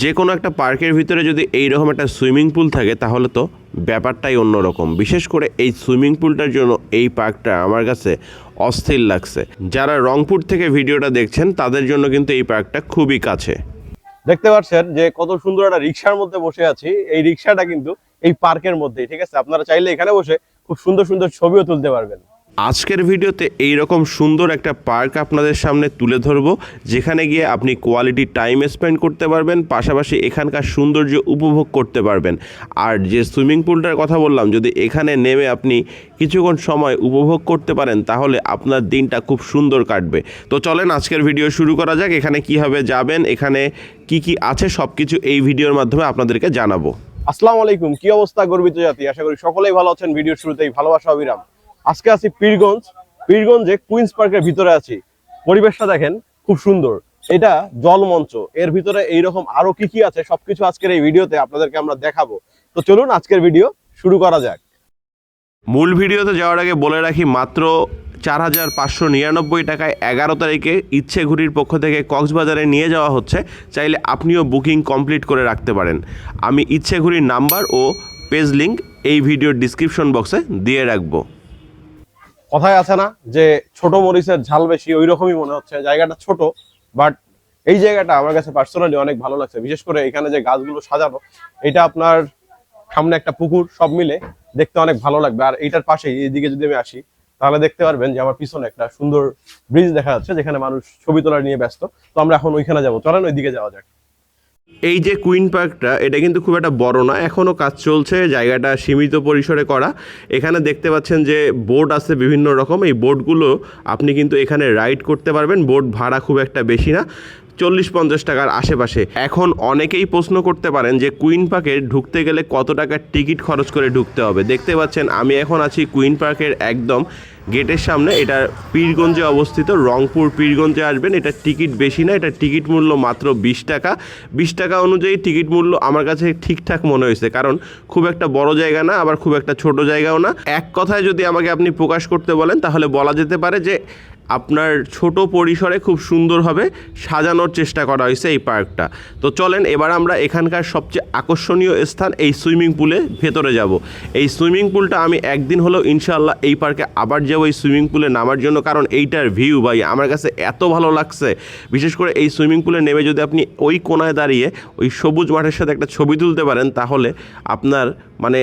যে কোনো একটা পার্কের ভিতরে যদি এইরকম একটা সুইমিং পুল থাকে, তাহলে তো ব্যাপারটাই অন্যরকম। বিশেষ করে এই সুইমিং পুলটার জন্য এই পার্কটা আমার কাছে অস্থির লাগছে। যারা রংপুর থেকে ভিডিওটা দেখছেন, তাদের জন্য কিন্তু এই পার্কটা খুবই কাছে। দেখতে পাচ্ছেন যে কত সুন্দর একটা রিক্সার মধ্যে বসে আছি। এই রিক্সাটা কিন্তু এই পার্কের মধ্যেই, ঠিক আছে? আপনারা চাইলে এখানে বসে খুব সুন্দর সুন্দর ছবিও তুলতে পারবেন। আজকের ভিডিওতে এই রকম সুন্দর একটা পার্ক আপনাদের সামনে তুলে ধরবো, যেখানে গিয়ে আপনি কোয়ালিটি টাইম স্পেন্ড করতে পারবেন, পাশাপাশি এখানকার সৌন্দর্য উপভোগ করতে পারবেন। আর যে সুইমিং পুলটার কথা বললাম, যদি এখানে নেমে আপনি কিছুক্ষণ সময় উপভোগ করতে পারেন, তাহলে আপনার দিনটা খুব সুন্দর কাটবে। তো চলেন আজকের ভিডিও শুরু করা যাক, এখানে কীভাবে যাবেন, এখানে কি কি আছে সব কিছু এই ভিডিওর মাধ্যমে আপনাদেরকে জানাব। আসসালামু আলাইকুম, কি অবস্থা গর্বিত জাতি? আশা করি সকলেই ভালো আছেন ভিডিও শুরুতেই ভালোবাসা, অবিরাম। আজকে আছি পীরগঞ্জ। পীরগঞ্জে কুইন্স পার্কের ভিতরে আছি। পরিবেশটা দেখেন, খুব সুন্দর। এটা জলমঞ্চ। এর ভিতরে এইরকম আরও কি কি আছে, সবকিছু আজকের এই ভিডিওতে আপনাদেরকে আমরা দেখাবো। তো চলুন আজকের ভিডিও শুরু করা যাক। মূল ভিডিওতে যাওয়ার আগে বলে রাখি, মাত্র চার হাজার পাঁচশো নিরানব্বই টাকায় এগারো তারিখে ইচ্ছে ঘুরির পক্ষ থেকে কক্সবাজারে নিয়ে যাওয়া হচ্ছে। চাইলে আপনিও বুকিং কমপ্লিট করে রাখতে পারেন। আমি ইচ্ছে ঘুরির নাম্বার ও পেজ লিঙ্ক এই ভিডিওর ডিসক্রিপশন বক্সে দিয়ে রাখব। কথায় আছে না যে ছোট মরিচের ঝাল বেশি ওই রকমই মনে হচ্ছে। জায়গাটা ছোট বাট এই জায়গাটা আমার কাছে পার্সোনালি অনেক ভালো লাগছে। বিশেষ করে এখানে যে গাছগুলো সাজানো, এটা আপনার সামনে একটা পুকুর, সব মিলে দেখতে অনেক ভালো লাগবে। আর এইটার পাশে এইদিকে যদি আমি আসি, তাহলে দেখতে পারবেন যে আমার পিছনে একটা সুন্দর ব্রিজ দেখা যাচ্ছে, যেখানে মানুষ ছবি তোলা নিয়ে ব্যস্ত। তো আমরা এখন ওইখানে যাব। চলেন ওইদিকে যাওয়া যাক। এই যে কুইন পার্কটা, এটা কিন্তু খুব একটা বড় না, এখনও কাজ চলছে, জায়গাটা সীমিত পরিসরে করা। এখানে দেখতে পাচ্ছেন যে বোট আছে বিভিন্ন রকম, এই বোটগুলো আপনি কিন্তু এখানে রাইড করতে পারবেন, বোট ভাড়া খুব একটা বেশি না। চল্লিশ পঞ্চাশ টাকার আশেপাশে। এখন অনেকেই প্রশ্ন করতে পারেন যে কুইন পার্কে ঢুকতে গেলে কত টাকার টিকিট খরচ করে ঢুকতে হবে। দেখতে পাচ্ছেন, আমি এখন আছি কুইন পার্কের একদম গেটের সামনে। এটা পীরগঞ্জে অবস্থিত, রংপুর পীরগঞ্জে আসবেন। এটা টিকিট বেশি না, এটা টিকিট মূল্য মাত্র বিশ টাকা। বিশ টাকা অনুযায়ী টিকিট মূল্য আমার কাছে ঠিকঠাক মনে হয়েছে, কারণ খুব একটা বড় জায়গা না, আবার খুব একটা ছোট জায়গাও না। এক কথায় যদি আমাকে আপনি প্রকাশ করতে বলেন, তাহলে বলা যেতে পারে যে আপনার ছোট পরিসরে খুব সুন্দরভাবে সাজানোর চেষ্টা করা হয়েছে এই পার্কটা। তো চলেন এবার আমরা এখানকার সবচেয়ে আকর্ষণীয় স্থান এই সুইমিং পুলে ভেতরে যাব। এই সুইমিং পুলটা আমি একদিন হলেও ইনশাআল্লাহ এই পার্কে আবার যাব এই সুইমিং পুলে নামার জন্য, কারণ এইটার ভিউ ভাই, আমার কাছে এত ভালো লাগছে। বিশেষ করে এই সুইমিং পুলে নেমে যদি আপনি ওই কোনায় দাঁড়িয়ে ওই সবুজ মাঠের সাথে একটা ছবি তুলতে পারেন, তাহলে আপনার মানে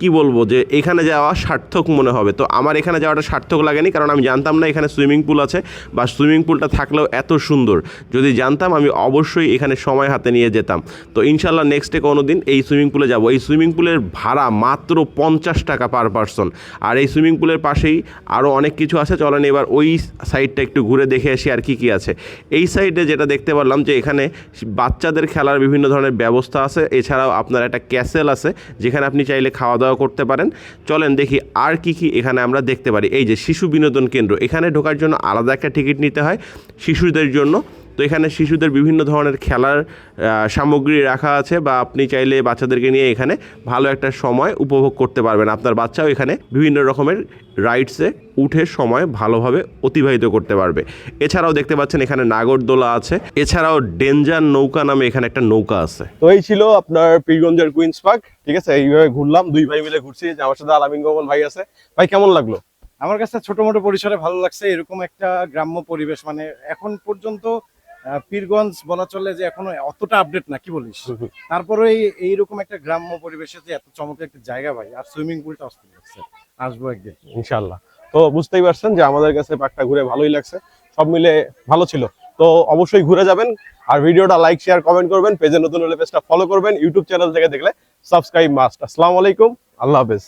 কি বলব যে এখানে যাওয়া সার্থক মনে হবে। তো আমার এখানে যাওয়াটা সার্থক লাগেনি কারণ আমি জানতাম না এখানে সুইমিং পুল আছে বা সুইমিং পুলটা থাকলেও এত সুন্দর। যদি জানতাম আমি অবশ্যই এখানে সময় হাতে নিয়ে যেতাম। তো ইনশাল্লাহ নেক্সটে কোনো দিন এই সুইমিং পুলে যাব। এই সুইমিং পুলের ভাড়া মাত্র পঞ্চাশ টাকা পার পারসন আর এই সুইমিং পুলের পাশেই আরও অনেক কিছু আছে। চলেন এবার ওই সাইডটা একটু ঘুরে দেখে আসি আর কি কি আছে। এই সাইডে যেটা দেখতে পারলাম যে এখানে বাচ্চাদের খেলার বিভিন্ন ধরনের ব্যবস্থা আছে। এছাড়াও আপনার একটা ক্যাসেল আছে, যেখানে আপনি চাইলে খাওয়া দাওয়া করতে পারেন। চলেন দেখি আর কি কি এখানে আমরা দেখতে পারি। এই যে শিশু বিনোদন কেন্দ্র, এখানে ঢোকার জন্য আলাদা একটা টিকিট নিতে হয় শিশুদের জন্য। তো এখানে শিশুদের বিভিন্ন ধরনের খেলার সামগ্রী রাখা আছে বা আপনি চাইলে বাচ্চাদেরকে নিয়ে এখানে ভালো একটা সময় উপভোগ করতে পারবেন। আপনার বাচ্চাও এখানে বিভিন্ন রকমের রাইডসে উঠে সময় ভালোভাবে অতিবাহিত করতে পারবে। এছাড়াও দেখতে পাচ্ছেন এখানে নাগরদোলা আছে। এছাড়াও ডেঞ্জার নৌকা নামে এখানে একটা নৌকা আছে। তো এই ছিল আপনার পীরগঞ্জের কুইন্স পার্ক ঠিক আছে? এইভাবে ঘুরলাম দুই ভাই মিলে ঘুরছি। যে আমার সাথে আলামিন গগন ভাই আছে। ভাই কেমন লাগল? আমার কাছে ছোট মোটো পরিসরে ভালো লাগছে। এরকম একটা গ্রাম্য পরিবেশ মানে এখন পর্যন্ত পীরগঞ্জ বলা চলে যে এখনও অতটা আপডেট না কি বলিস? তারপরে এই- এইরকম একটা গ্রাম্য পরিবেশে যে এত চমৎকার একটা জায়গা ভাই আর সুইমিং পুলটা অস্থির লাগছে। আসব একদিন। ইনশাল্লাহ তো বুঝতেই পারছেন যে আমাদের কাছে পার্কটা ঘুরে ভালোই লাগছে সব মিলে ভালো ছিল। তো অবশ্যই ঘুরে যাবেন আর ভিডিওটা লাইক শেয়ার কমেন্ট করবেন পেজে নতুন হলে পেজটা ফলো করবেন ইউটিউব চ্যানেল থেকে দেখলে সাবস্ক্রাইব মাস্ট আসসালামু আলাইকুম আল্লাহ হাফেজ।